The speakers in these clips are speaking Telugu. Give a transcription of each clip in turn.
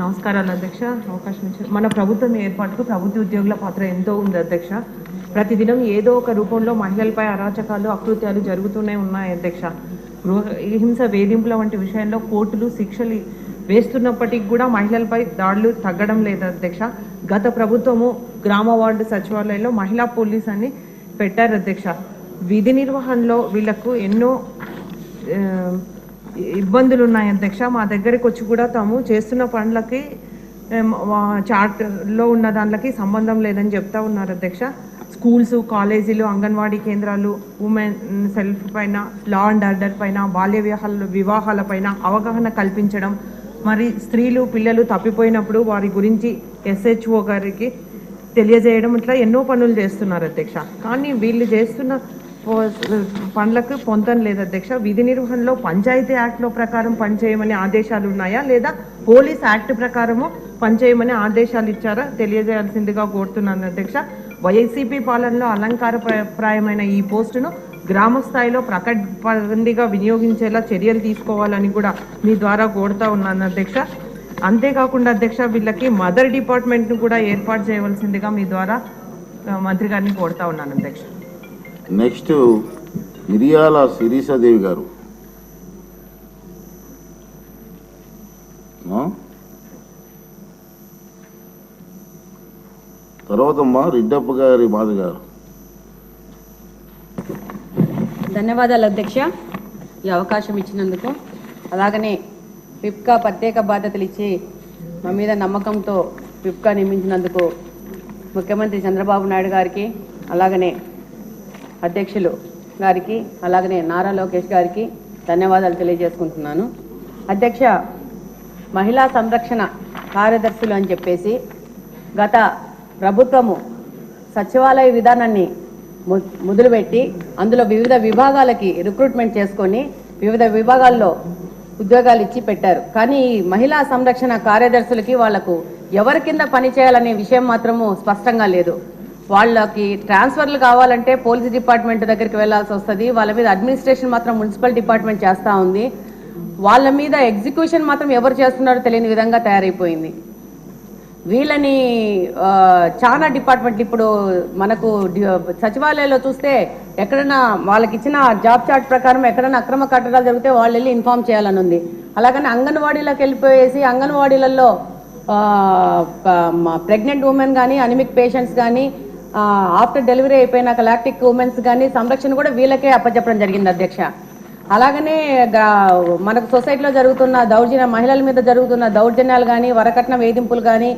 నమస్కారాలు అధ్యక్ష. అవకాశం ఇచ్చారు మన ప్రభుత్వం ఏర్పాటుకు ప్రభుత్వ ఉద్యోగుల పాత్ర ఎంతో ఉంది అధ్యక్ష. ప్రతిదినం ఏదో ఒక రూపంలో మహిళలపై అరాచకాలు అకృత్యాలు జరుగుతూనే ఉన్నాయి అధ్యక్ష. గృహ హింస వేధింపుల వంటి విషయంలో కోర్టులు శిక్షలు వేస్తున్నప్పటికీ కూడా మహిళలపై దాడులు తగ్గడం లేదు అధ్యక్ష. గత ప్రభుత్వము గ్రామ వార్డు సచివాలయంలో మహిళా పోలీస్ అని పెట్టారు అధ్యక్ష. విధి నిర్వహణలో వీళ్ళకు ఎన్నో ఇబ్బందులు ఉన్నాయి అధ్యక్ష. మా దగ్గరికి వచ్చి కూడా తాము చేస్తున్న పనులకి చార్ట్లో ఉన్న దాంట్లకి సంబంధం లేదని చెప్తా ఉన్నారు అధ్యక్ష. స్కూల్స్ కాలేజీలు అంగన్వాడీ కేంద్రాలు ఉమెన్ సెల్ఫ్ పైన లా అండ్ ఆర్డర్ పైన బాల్య వివాహాల వివాహాల పైన అవగాహన కల్పించడం. మరి స్త్రీలు పిల్లలు తప్పిపోయినప్పుడు వారి గురించి ఎస్హెచ్ఓ గారికి తెలియజేయడం ఇట్లా ఎన్నో పనులు చేస్తున్నారు అధ్యక్ష. కానీ వీళ్ళు చేస్తున్న పో- పనులకు పొంతం లేదు అధ్యక్ష. విధి నిర్వహణలో పంచాయతీ యాక్ట్లో ప్రకారం పనిచేయమని ఆదేశాలు ఉన్నాయా లేదా పోలీస్ యాక్ట్ ప్రకారము పనిచేయమని ఆదేశాలు ఇచ్చారా తెలియజేయాల్సిందిగా కోరుతున్నాను అధ్యక్ష. వైసీపీ పాలనలో అలంకార ప్రాయమైన ఈ పోస్టును గ్రామ స్థాయిలో ప్రకటబందీగా వినియోగించేలా చర్యలు తీసుకోవాలని కూడా మీ ద్వారా కోరుతా ఉన్నాను అధ్యక్ష. అంతేకాకుండా అధ్యక్ష వీళ్ళకి మదర్ డిపార్ట్మెంట్ను కూడా ఏర్పాటు చేయవలసిందిగా మీ ద్వారా మంత్రి గారిని కోరుతా ఉన్నాను అధ్యక్ష. నెక్స్ట్ మిరియాల శిరీషాదేవి గారు. తర్వాతమ్మ రెడ్డప్ప గారి మాధ గారు. ధన్యవాదాలు అధ్యక్ష. ఈ అవకాశం ఇచ్చినందుకు. అలాగనే పిప్కా ప్రత్యేక బాధ్యతలు ఇచ్చి మా మీద నమ్మకంతో పిప్కా నియమించినందుకు ముఖ్యమంత్రి చంద్రబాబు నాయుడు గారికి అలాగనే అధ్యక్షులు గారికి అలాగనే నారా లోకేష్ గారికి ధన్యవాదాలు తెలియజేసుకుంటున్నాను. అధ్యక్ష మహిళా సంరక్షణ కార్యదర్శులు అని చెప్పేసి గత ప్రభుత్వము సచివాలయ విధానాన్ని మొదలుపెట్టి అందులో వివిధ విభాగాలకి రిక్రూట్మెంట్ చేసుకొని వివిధ విభాగాల్లో ఉద్యోగాలు ఇచ్చి పెట్టారు. కానీ ఈ మహిళా సంరక్షణ కార్యదర్శులకి వాళ్ళకు ఎవరి కింద పని చేయాలనే విషయం మాత్రము స్పష్టంగా లేదు. వాళ్ళకి ట్రాన్స్ఫర్లు కావాలంటే పోలీస్ డిపార్ట్మెంట్ దగ్గరికి వెళ్ళాల్సి వస్తుంది. వాళ్ళ మీద అడ్మినిస్ట్రేషన్ మాత్రం మున్సిపల్ డిపార్ట్మెంట్ చేస్తూ ఉంది. వాళ్ళ మీద ఎగ్జిక్యూషన్ మాత్రం ఎవరు చేస్తున్నారో తెలియని విధంగా తయారైపోయింది. వీళ్ళని చాలా డిపార్ట్మెంట్ ఇప్పుడు మనకు సచివాలయంలో చూస్తే ఎక్కడైనా వాళ్ళకి ఇచ్చిన జాబ్ చార్ట్ ప్రకారం ఎక్కడైనా అక్రమ కట్టడాలు జరిగితే వాళ్ళు వెళ్ళి ఇన్ఫార్మ్ చేయాలని ఉంది. అలాగని అంగన్వాడీలోకి వెళ్ళిపోయేసి అంగన్వాడీలలో ప్రెగ్నెంట్ ఉమెన్ కానీ అనిమిక్ పేషెంట్స్ కానీ ఆఫ్టర్ డెలివరీ అయిపోయినాక లాక్టిక్ ఉమెన్స్ కానీ సంరక్షణ కూడా వీళ్ళకే అప్పచెప్పడం జరిగింది అధ్యక్ష. అలాగనే మనకు సొసైటీలో జరుగుతున్న దౌర్జన్య మహిళల మీద జరుగుతున్న దౌర్జన్యాలు కానీ వరకట్న వేధింపులు కానీ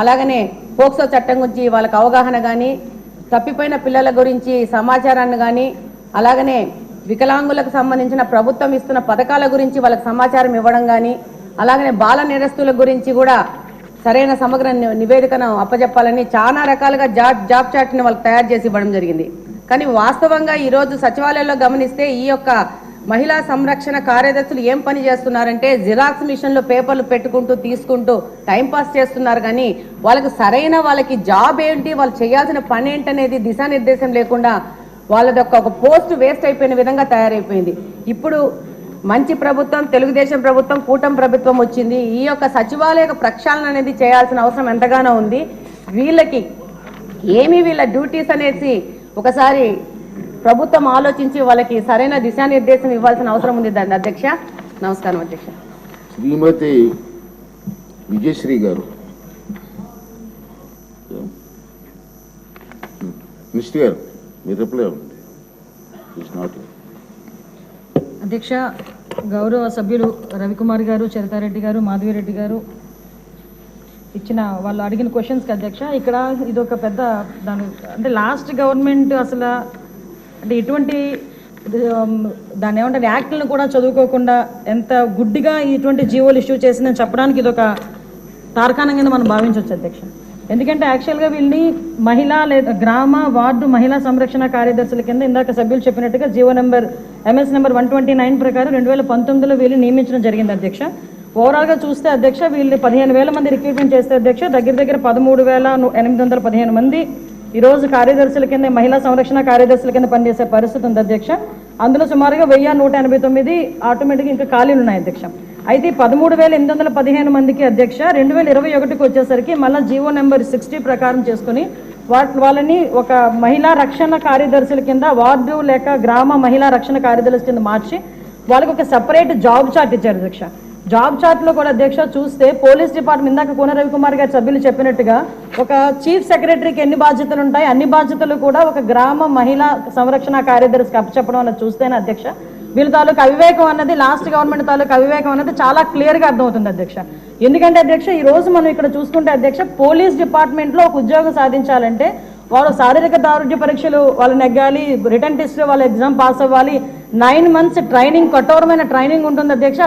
అలాగనే పోక్సో చట్టం గురించి వాళ్ళకి అవగాహన కానీ తప్పిపోయిన పిల్లల గురించి సమాచారాన్ని కానీ అలాగనే వికలాంగులకు సంబంధించిన ప్రభుత్వం ఇస్తున్న పథకాల గురించి వాళ్ళకి సమాచారం ఇవ్వడం కానీ అలాగనే బాల నేరస్తుల గురించి కూడా సరైన సమగ్ర నివేదికను అప్పజెప్పాలని చాలా రకాలుగా జాబ్ జాబ్ చార్ట్ని వాళ్ళకి తయారు చేసి ఇవ్వడం జరిగింది. కానీ వాస్తవంగా ఈరోజు సచివాలయంలో గమనిస్తే ఈ యొక్క మహిళా సంరక్షణ కార్యదర్శులు ఏం పని చేస్తున్నారంటే జిరాక్స్ మిషన్లో పేపర్లు పెట్టుకుంటూ తీసుకుంటూ టైంపాస్ చేస్తున్నారు. కానీ వాళ్ళకి సరైన వాళ్ళకి జాబ్ ఏంటి వాళ్ళు చేయాల్సిన పని ఏంటనేది దిశానిర్దేశం లేకుండా వాళ్ళది ఒక పోస్ట్ వేస్ట్ అయిపోయిన విధంగా తయారైపోయింది. ఇప్పుడు మంచి ప్రభుత్వం తెలుగుదేశం ప్రభుత్వం కూటమి ప్రభుత్వం వచ్చింది. ఈ యొక్క సచివాలయ ప్రక్షాళన అనేది చేయాల్సిన అవసరం ఎంతగానో ఉంది. వీళ్ళకి ఏమి వీళ్ళ డ్యూటీస్ అనేసి ఒకసారి ప్రభుత్వం ఆలోచించి వాళ్ళకి సరైన దిశానిర్దేశం ఇవ్వాల్సిన అవసరం ఉంది దాని అధ్యక్ష. నమస్కారం అధ్యక్ష. శ్రీమతి విజయశ్రీ గారు. మిస్టర్ గారు మీరు రిప్లై అవ్వండి. ఇట్స్ నాట్ అధ్యక్ష గౌరవ సభ్యులు రవికుమార్ గారు చరితారెడ్డి గారు మాధవిరెడ్డి గారు ఇచ్చిన వాళ్ళు అడిగిన క్వశ్చన్స్కి అధ్యక్ష ఇక్కడ ఇది ఒక పెద్ద దాని అంటే లాస్ట్ గవర్నమెంట్ అసలు అంటే ఇటువంటి దాన్ని ఏమంటారు యాక్ట్లను కూడా చదువుకోకుండా ఎంత గుడ్డిగా ఇటువంటి జీవోలు ఇష్యూ చేసిందని చెప్పడానికి ఇదొక తార్కాణం కింద మనం భావించవచ్చు అధ్యక్ష. ఎందుకంటే యాక్చువల్గా వీళ్ళని మహిళా లేదా గ్రామ వార్డు మహిళా సంరక్షణ కార్యదర్శుల కింద ఇందాక సభ్యులు చెప్పినట్టుగా G O number M S number one twenty nine ప్రకారం రెండు వేల పంతొమ్మిదిలో వీళ్ళు నియమించడం జరిగింది అధ్యక్ష. ఓవరాల్గా చూస్తే అధ్యక్ష వీళ్ళు పదిహేను వేల మంది రిక్రూట్మెంట్ చేస్తే అధ్యక్ష దగ్గర దగ్గర పదమూడు వేల ఎనిమిది వందల పదిహేను మంది ఈరోజు కార్యదర్శుల కింద మహిళా సంరక్షణ కార్యదర్శుల కింద పనిచేసే పరిస్థితి ఉంది అధ్యక్ష. అందులో సుమారుగా వెయ్యి నూట ఎనభై తొమ్మిది ఆటోమేటిక్గా ఇంకా ఖాళీలు ఉన్నాయి అధ్యక్ష. అయితే పదమూడు వేల ఎనిమిది వందల పదిహేను మందికి అధ్యక్ష రెండు వేల ఇరవై ఒకటికి వచ్చేసరికి మళ్ళీ జీవో నెంబర్ సిక్స్టీ ప్రకారం చేసుకుని వాటి వాళ్ళని ఒక మహిళా రక్షణ కార్యదర్శుల కింద వార్డు లేక గ్రామ మహిళా రక్షణ కార్యదర్శి కింద మార్చి వాళ్ళకి ఒక సపరేట్ జాబ్ చార్ట్ ఇచ్చారు అధ్యక్ష. జాబ్ చార్ట్లో కూడా అధ్యక్ష చూస్తే పోలీస్ డిపార్ట్మెంట్ ఇందాక కోన రవికుమార్ గారి సభ్యులు చెప్పినట్టుగా ఒక చీఫ్ సెక్రటరీకి ఎన్ని బాధ్యతలు ఉంటాయి అన్ని బాధ్యతలు కూడా ఒక గ్రామ మహిళా సంరక్షణ కార్యదర్శికి అప్పచెప్పడం అన్నది చూస్తేనే అధ్యక్ష వీళ్ళ తాలూకు అవివేకం అన్నది లాస్ట్ గవర్నమెంట్ తాలూకు అవివేకం అన్నది చాలా క్లియర్గా అర్థమవుతుంది అధ్యక్ష. ఎందుకంటే అధ్యక్ష ఈ రోజు మనం ఇక్కడ చూసుకుంటే అధ్యక్ష పోలీస్ డిపార్ట్మెంట్లో ఒక ఉద్యోగం సాధించాలంటే వాళ్ళు శారీరక దారుఢ్య పరీక్షలు వాళ్ళు నెగ్గాలి రిటర్న్ టెస్ట్ వాళ్ళ ఎగ్జామ్ పాస్ అవ్వాలి నైన్ మంత్స్ ట్రైనింగ్ కఠోరమైన ట్రైనింగ్ ఉంటుంది అధ్యక్ష.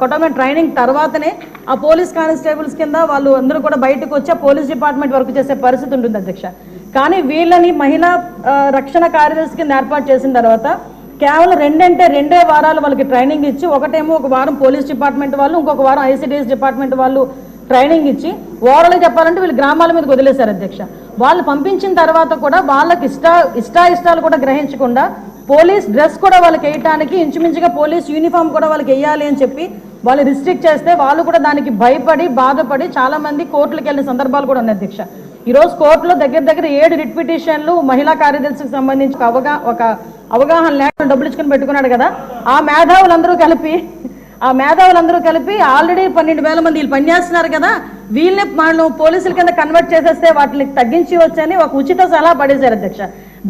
కఠోరమైన ట్రైనింగ్ తర్వాతనే ఆ పోలీస్ కానిస్టేబుల్స్ కింద వాళ్ళు అందరూ కూడా బయటకు వచ్చి పోలీస్ డిపార్ట్మెంట్ వర్క్ చేసే పరిస్థితి ఉంటుంది అధ్యక్ష. కానీ వీళ్ళని మహిళా రక్షణ కార్యదర్శి కింద ఏర్పాటు చేసిన తర్వాత కేవలం రెండంటే రెండే వారాలు వాళ్ళకి ట్రైనింగ్ ఇచ్చి ఒకటేమో ఒక వారం పోలీస్ డిపార్ట్మెంట్ వాళ్ళు ఇంకొక వారం ఐసీడీఎస్ డిపార్ట్మెంట్ వాళ్ళు ట్రైనింగ్ ఇచ్చి ఓవరాల్గా చెప్పాలంటే వీళ్ళు గ్రామాల మీదకి వదిలేశారు అధ్యక్ష. వాళ్ళు పంపించిన తర్వాత కూడా వాళ్ళకి ఇష్ట ఇష్టాయిష్టాలు కూడా గ్రహించకుండా పోలీస్ డ్రెస్ కూడా వాళ్ళకి వేయటానికి ఇంచుమించుగా పోలీస్ యూనిఫామ్ కూడా వాళ్ళకి వేయాలి అని చెప్పి వాళ్ళు రిస్ట్రిక్ట్ చేస్తే వాళ్ళు కూడా దానికి భయపడి బాధపడి చాలా మంది కోర్టులకు వెళ్ళిన సందర్భాలు కూడా ఉన్నాయి అధ్యక్ష. ఈరోజు కోర్టులో దగ్గర దగ్గర ఏడు రిట్ పిటిషన్లు మహిళా కార్యదర్శికి సంబంధించి అవగా ఒక అవగాహన లేకుండా డబ్బులు ఇచ్చుకుని పెట్టుకున్నాడు కదా. ఆ మేధావులందరూ కలిపి ఆ మేధావులందరూ కలిపి ఆల్రెడీ పన్నెండు వేల మంది వీళ్ళు పనిచేస్తున్నారు కదా. వీళ్ళని మనం పోలీసుల కింద కన్వర్ట్ చేసేస్తే వాటిని తగ్గించి వచ్చని ఒక ఉచిత సలహా పడేశారు అధ్యక్ష.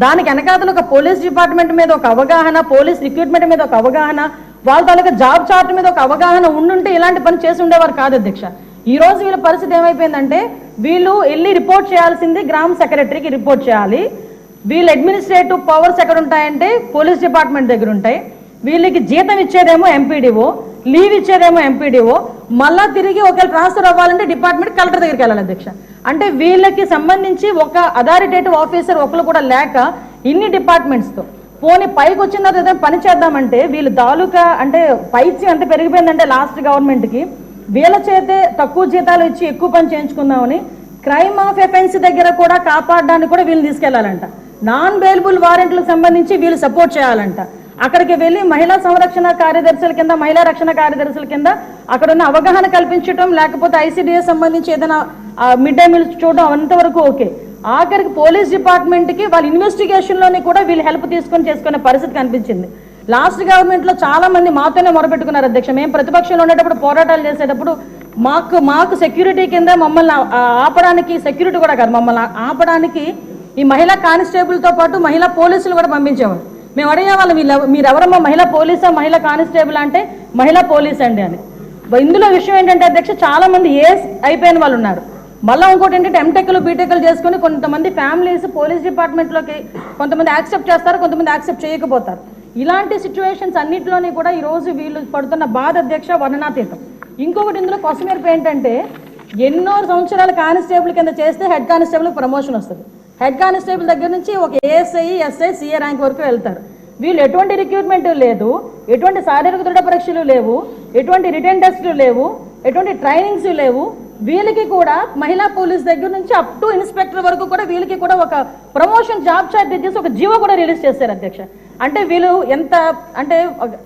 దానికి వెనకాతలు ఒక పోలీస్ డిపార్ట్మెంట్ మీద ఒక అవగాహన పోలీస్ రిక్రూట్మెంట్ మీద ఒక అవగాహన వాళ్ళ తాలూకా జాబ్ చార్ట్ మీద ఒక అవగాహన ఉండుంటే ఇలాంటి పని చేసి ఉండేవారు కాదు అధ్యక్ష. ఈ రోజు వీళ్ళ పరిస్థితి ఏమైపోయిందంటే వీళ్ళు వెళ్ళి రిపోర్ట్ చేయాల్సింది గ్రామ సెక్రటరీకి రిపోర్ట్ చేయాలి. వీళ్ళ అడ్మినిస్ట్రేటివ్ పవర్స్ ఎక్కడ ఉంటాయంటే పోలీస్ డిపార్ట్మెంట్ దగ్గర ఉంటాయి. వీళ్ళకి జీతం ఇచ్చేదేమో ఎంపీడీఓ లీవ్ ఇచ్చేదేమో ఎంపీడీఓ. మళ్ళా తిరిగి ఒకవేళ ట్రాన్స్ఫర్ అవ్వాలంటే డిపార్ట్మెంట్ కలెక్టర్ దగ్గరికి వెళ్ళాలి అధ్యక్ష. అంటే వీళ్ళకి సంబంధించి ఒక అథారిటేటివ్ ఆఫీసర్ ఒకరు కూడా లేక ఇన్ని డిపార్ట్మెంట్స్తో పోనీ పైకి వచ్చిన తర్వాత ఏదైనా పని చేద్దామంటే వీళ్ళు తాలూకా అంటే పైచి ఎంత పెరిగిపోయిందంటే లాస్ట్ గవర్నమెంట్కి వీళ్ళ చేతే తక్కువ జీతాలు ఇచ్చి ఎక్కువ పని చేయించుకుందామని క్రైమ్ ఆఫ్ ఎఫెన్స్ దగ్గర కూడా కాపాడడానికి కూడా వీళ్ళు తీసుకెళ్ళాలంట. నాన్ బెయిలబుల్ వారెంట్లకు సంబంధించి వీళ్ళు సపోర్ట్ చేయాలంట. అక్కడికి వెళ్ళి మహిళా సంరక్షణ కార్యదర్శుల కింద మహిళా రక్షణ కార్యదర్శుల కింద అక్కడ ఉన్న అవగాహన కల్పించడం లేకపోతే ఐసీడీఎస్ సంబంధించి ఏదైనా మిడ్ డే మీల్స్ చూడడం అంతవరకు ఓకే. ఆఖరికి పోలీస్ డిపార్ట్మెంట్కి వాళ్ళ ఇన్వెస్టిగేషన్లోని కూడా వీళ్ళు హెల్ప్ తీసుకొని చేసుకునే పరిస్థితి కనిపించింది. లాస్ట్ గవర్నమెంట్లో చాలా మంది మాతోనే మొరపెట్టుకున్నారు అధ్యక్ష. మేము ప్రతిపక్షంలో ఉండేటప్పుడు పోరాటాలు చేసేటప్పుడు మాకు మాకు సెక్యూరిటీ కింద మమ్మల్ని ఆపడానికి సెక్యూరిటీ కూడా కాదు మమ్మల్ని ఆపడానికి ఈ మహిళా కానిస్టేబుల్తో పాటు మహిళా పోలీసులు కూడా పంపించేవారు. మేము అడిగేవాళ్ళం వీళ్ళు మీరు ఎవరమ్మా మహిళా పోలీసా? మహిళా కానిస్టేబుల్ అంటే మహిళా పోలీస్ అండి అని. ఇందులో విషయం ఏంటంటే అధ్యక్ష చాలా మంది ఏస్ అయిపోయిన వాళ్ళు ఉన్నారు. మళ్ళీ ఇంకోటి ఏంటంటే ఎంటెక్లు బీటెక్లు చేసుకుని కొంతమంది ఫ్యామిలీస్ పోలీస్ డిపార్ట్మెంట్లోకి కొంతమంది యాక్సెప్ట్ చేస్తారు కొంతమంది యాక్సెప్ట్ చేయకపోతారు. ఇలాంటి సిచ్యువేషన్స్ అన్నింటిలోనే కూడా ఈరోజు వీళ్ళు పడుతున్న బాధ అధ్యక్ష వర్ణనాతీతం. ఇంకొకటి ఇందులో కొసమెరుపు ఏంటంటే ఎన్నో సంవత్సరాలు కానిస్టేబుల్ కింద చేస్తే హెడ్ కానిస్టేబుల్ ప్రమోషన్ వస్తుంది. హెడ్ కానిస్టేబుల్ దగ్గర నుంచి ఒక ఏఎస్ఐ ఎస్ఐ సిఏ ర్యాంక్ వరకు వెళ్తారు. వీళ్ళు ఎటువంటి రిక్రూట్మెంట్ లేదు ఎటువంటి శారీరక దృఢ పరీక్షలు లేవు ఎటువంటి రిటర్న్ టెస్టులు లేవు ఎటువంటి ట్రైనింగ్స్ లేవు వీళ్ళకి కూడా మహిళా పోలీస్ దగ్గర నుంచి అప్ టు ఇన్స్పెక్టర్ వరకు కూడా వీళ్ళకి కూడా ఒక ప్రమోషన్ జాబ్ చార్ట్ చేసి ఒక జీవో కూడా రిలీజ్ చేశారు అధ్యక్ష. అంటే వీళ్ళు ఎంత అంటే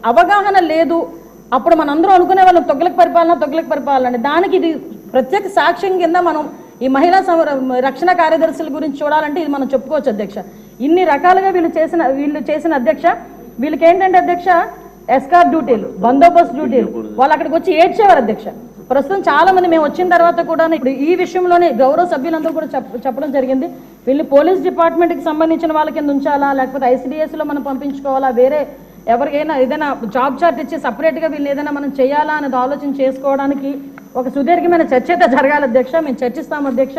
అవగాహన లేదు. అప్పుడు మనందరం అనుకునే వాళ్ళం తొగ్గులకు పరిపాలన తొగ్గులకు పరిపాలన దానికి ఇది ప్రత్యేక సాక్ష్యం కింద మనం ఈ మహిళా సంర- రక్షణ కార్యదర్శుల గురించి చూడాలంటే ఇది మనం చెప్పుకోవచ్చు అధ్యక్ష. ఇన్ని రకాలుగా వీళ్ళు చేసిన వీళ్ళు చేసిన అధ్యక్ష వీళ్ళకి ఏంటంటే అధ్యక్ష ఎస్కార్ డ్యూటీలు బందోబస్తు డ్యూటీలు వాళ్ళు అక్కడికి వచ్చి ఏడ్చేవారు అధ్యక్ష. ప్రస్తుతం చాలా మంది మేము వచ్చిన తర్వాత కూడా ఇప్పుడు ఈ విషయంలోనే గౌరవ సభ్యులందరూ కూడా చెప్పడం జరిగింది. వీళ్ళు పోలీస్ డిపార్ట్మెంట్కి సంబంధించిన వాళ్ళ కింద ఉంచాలా? లేకపోతే ఐసీడీఎస్లో మనం పంపించుకోవాలా? వేరే ఎవరికైనా ఏదైనా జాబ్ చార్ట్ ఇచ్చి సపరేట్గా వీళ్ళు ఏదైనా మనం చేయాలా అనేది ఆలోచన చేసుకోవడానికి ఒక సుదీర్ఘమైన చర్చ అయితే జరగాలి అధ్యక్ష. మేము చర్చిస్తాం అధ్యక్ష.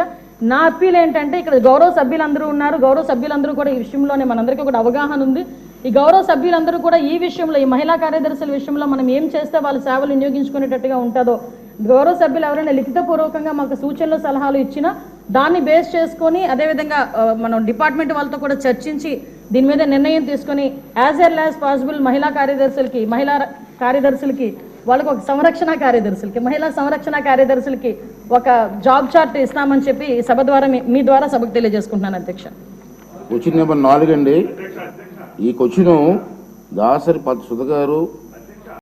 నా అప్పీల్ ఏంటంటే ఇక్కడ గౌరవ సభ్యులందరూ ఉన్నారు. గౌరవ సభ్యులందరూ కూడా ఈ విషయంలోనే మనందరికీ కూడా అవగాహన ఉంది. ఈ గౌరవ సభ్యులందరూ కూడా ఈ విషయంలో ఈ మహిళా కార్యదర్శుల విషయంలో మనం ఏం చేస్తే వాళ్ళ సేవలు వినియోగించుకునేటట్టుగా ఉంటుందో గౌరవ సభ్యులు ఎవరైనా లిఖితపూర్వకంగా మాకు సూచనలు సలహాలు ఇచ్చినా దాన్ని బేస్ చేసుకొని అదేవిధంగా మనం డిపార్ట్మెంట్ వాళ్ళతో కూడా చర్చించి దీని మీద నిర్ణయం తీసుకొని యాజ్ ఎల్ యాజ్ పాసిబుల్ మహిళా కార్యదర్శులకి మహిళా కార్యదర్శులకి వాళ్ళకి ఒక సంరక్షణ కార్యదర్శులకి మహిళా సంరక్షణ కార్యదర్శులకి ఒక జాబ్ చార్ట్ ఇస్తామని చెప్పి సభ ద్వారా మీ- మీ ద్వారా సభకు తెలియజేసుకుంటున్నాను అధ్యక్ష. క్వశ్చన్ నెంబర్ నాలుగు అండి ఈ క్వశ్చన్ దాసరి పద్మ సుధ గారు